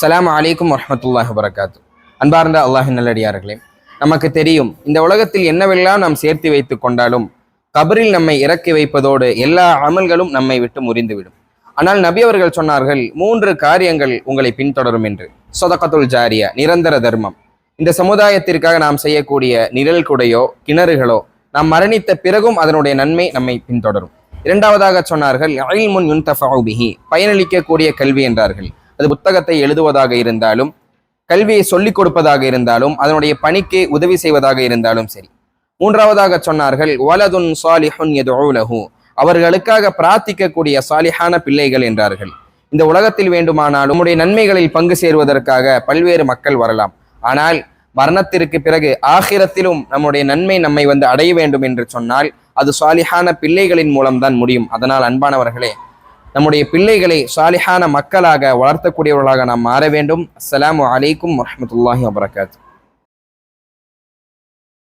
அஸ்ஸலாமு அலைக்கும் வரஹ்மத்துல்லாஹி வரகாத்து அன்பார்ந்த அல்லாஹின் நல்லடியார்களே நமக்கு தெரியும் இந்த உலகத்தில் என்னவெல்லாம் நாம் சேர்த்து வைத்து கொண்டாலும் கபரில் நம்மை இறக்கி வைப்பதோடு எல்லா அமல்களும் நம்மை விட்டு முறிந்துவிடும். ஆனால் நபி அவர்கள் சொன்னார்கள் மூன்று காரியங்கள் உங்களை பின்தொடரும் என்று. சொதக்கத்துல் ஜாரியா நிரந்தர தர்மம். இந்த சமுதாயத்திற்காக நாம் செய்யக்கூடிய நிழல் குடையோ கிணறுகளோ நாம் மரணித்த பிறகும் அதனுடைய நன்மை நம்மை பின்தொடரும். இரண்டாவதாக சொன்னார்கள் முன் யுன்தஃபிஹி பயனளிக்கக்கூடிய கல்வி என்றார்கள். அது புத்தகத்தை எழுதுவதாக இருந்தாலும் கல்வியை சொல்லிக் கொடுப்பதாக இருந்தாலும் அதனுடைய பணிக்கு உதவி செய்வதாக இருந்தாலும் சரி. மூன்றாவதாக சொன்னார்கள் வலதுன் சாலிஹுன் எதுலஹு அவர்களுக்காக பிரார்த்திக்கக்கூடிய சாலிஹான பிள்ளைகள் என்றார்கள். இந்த உலகத்தில் வேண்டுமானால் உம்முடைய நன்மைகளில் பங்கு சேருவதற்காக பல்வேறு மக்கள் வரலாம். ஆனால் மரணத்திற்கு பிறகு ஆகிரத்திலும் நம்முடைய நன்மை நம்மை வந்து அடைய வேண்டும் என்று சொன்னால் அது சாலிஹான பிள்ளைகளின் மூலம்தான் முடியும். அதனால் அன்பானவர்களே நம்முடைய பிள்ளைகளை சாலிஹான மக்களாக வளர்த்தக்கூடியவர்களாக நாம் மாற வேண்டும். அஸ்லாம் வலைக்கும் வரமத்துல்லாஹி வபரகாத்து.